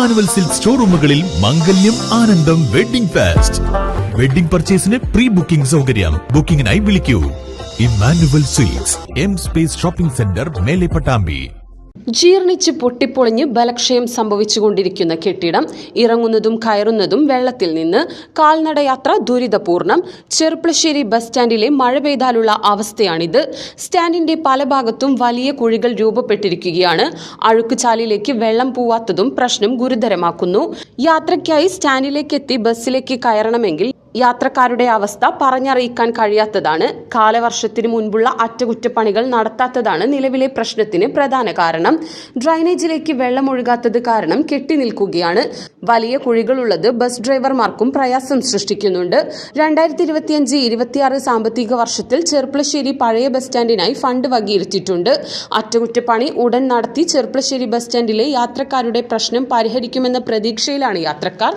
Emmanuel silk ഷോറൂമുകളിൽ Mangalyam Anandam wedding fest. Wedding പർച്ചേസിന് pre booking സൗകര്യം. ബുക്കിംഗിനായി വിളിക്കൂ. Emmanuel silks M space shopping centre Mele Pattambi. ജീർണിച്ച് പൊട്ടിപ്പൊളിഞ്ഞ് ബലക്ഷയം സംഭവിച്ചുകൊണ്ടിരിക്കുന്ന കെട്ടിടം ഇറങ്ങുന്നതും കയറുന്നതും വെള്ളത്തിൽ നിന്ന് കാൽനടയാത്ര ദുരിതപൂർണം. ചെറുപ്പളശ്ശേരി ബസ് സ്റ്റാൻഡിലെ മഴ പെയ്താലുള്ള അവസ്ഥയാണിത്. സ്റ്റാൻഡിന്റെ പല ഭാഗത്തും വലിയ കുഴികൾ രൂപപ്പെട്ടിരിക്കുകയാണ്. അഴുക്കുചാലിലേക്ക് വെള്ളം പോവാത്തതും പ്രശ്നം ഗുരുതരമാക്കുന്നു. യാത്രയ്ക്കായി സ്റ്റാൻഡിലേക്ക് എത്തി ബസ്സിലേക്ക് കയറണമെങ്കിൽ യാത്രക്കാരുടെ അവസ്ഥ പറഞ്ഞറിയിക്കാൻ കഴിയാത്തതാണ്. കാലവർഷത്തിന് മുൻപുള്ള അറ്റകുറ്റപ്പണികൾ നടത്താത്തതാണ് നിലവിലെ പ്രശ്നത്തിന് പ്രധാന കാരണം. ഡ്രൈനേജിലേക്ക് വെള്ളം ഒഴുകാത്തത് കാരണം കെട്ടിനിൽക്കുകയാണ് വലിയ കുഴികളുള്ളത് ബസ് ഡ്രൈവർമാർക്കും പ്രയാസം സൃഷ്ടിക്കുന്നുണ്ട്. രണ്ടായിരത്തി ഇരുപത്തിയഞ്ച് ഇരുപത്തിയാറ് സാമ്പത്തിക വർഷത്തിൽ ചെർപ്പളശ്ശേരി പഴയ ബസ് സ്റ്റാൻഡിനായി ഫണ്ട് വകയിരുത്തിയിട്ടുണ്ട്. അറ്റകുറ്റപ്പണി ഉടൻ നടത്തി ചെർപ്പളശ്ശേരി ബസ് സ്റ്റാൻഡിലെ യാത്രക്കാരുടെ പ്രശ്നം പരിഹരിക്കുമെന്ന പ്രതീക്ഷയിലാണ് യാത്രക്കാർ.